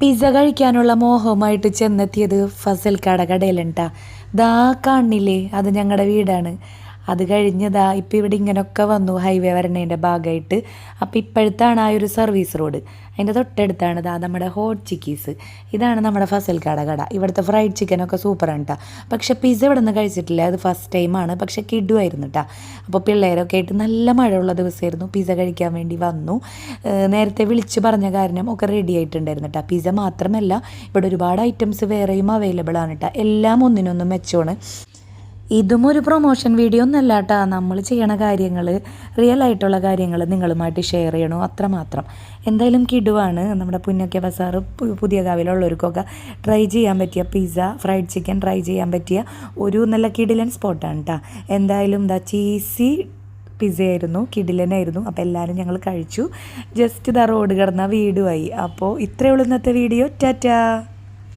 Pizza കഴിക്കാനുള്ള മോഹവുമായിട്ട് ചെന്നെത്തിയത് ഫസൽ കട കടയിലുണ്ടാ. ദാ കാണില്ലേ അത് ഞങ്ങളുടെ വീടാണ്. അത് കഴിഞ്ഞതാ ഇപ്പം ഇവിടെ ഇങ്ങനെയൊക്കെ വന്നു ഹൈവേ വരണേന്റെ ഭാഗമായിട്ട് അപ്പോൾ ഇപ്പോഴത്താണ് ആ ഒരു സർവീസ് റോഡ് അതിന്റെ തൊട്ടടുത്താണ് ദാ നമ്മുടെ ഹോട്ട് ചിക്കീസ് ഇതാണ് നമ്മുടെ ഫസൽ കട കട. ഇവിടുത്തെ ഫ്രൈഡ് ചിക്കനൊക്കെ സൂപ്പറാണ് കേട്ടോ പക്ഷെ പിസ്സ ഇവിടെ നിന്ന് കഴിച്ചിട്ടില്ല. അത് ഫസ്റ്റ് ടൈമാണ് പക്ഷെ കിഡുമായിരുന്നു കേട്ടോ അപ്പോൾ പിള്ളേരൊക്കെ ആയിട്ട് നല്ല മഴയുള്ള ദിവസമായിരുന്നു പിസ്സ കഴിക്കാൻ വേണ്ടി വന്നു. നേരത്തെ വിളിച്ച് പറഞ്ഞ കാരണം ഒക്കെ റെഡി ആയിട്ടുണ്ടായിരുന്നു കേട്ടോ പിസ്സ മാത്രമല്ല ഇവിടെ ഒരുപാട് ഐറ്റംസ് വേറെയും അവൈലബിൾ ആണ് കേട്ടോ എല്ലാം ഒന്നിനൊന്നും മെച്ചമാണ്. ഇതും ഒരു പ്രൊമോഷൻ വീഡിയോ ഒന്നല്ല കേട്ടോ നമ്മൾ ചെയ്യണ കാര്യങ്ങൾ റിയൽ ആയിട്ടുള്ള കാര്യങ്ങൾ നിങ്ങളുമായിട്ട് ഷെയർ ചെയ്യണോ. അത്രമാത്രം എന്തായാലും കിടുവാണ്. നമ്മുടെ പുന്നൊക്കെ ബസാറ് പുതിയ കാവിലുള്ളവർക്കൊക്കെ ട്രൈ ചെയ്യാൻ പറ്റിയ പിസ്സ ഫ്രൈഡ് ചിക്കൻ ട്രൈ ചെയ്യാൻ പറ്റിയ ഒരു നല്ല കിടിലൻ സ്പോട്ടാണ് കേട്ടോ എന്തായാലും ദാ ചീസി പിസയായിരുന്നു കിടിലനായിരുന്നു. അപ്പോൾ എല്ലാവരും ഞങ്ങൾ കഴിച്ചു. ജസ്റ്റ് ഇതാ റോഡ് കിടന്ന വീടുമായി. അപ്പോൾ ഇത്രയേ ഉള്ളൂ ഇന്നത്തെ വീഡിയോ ടാറ്റാ.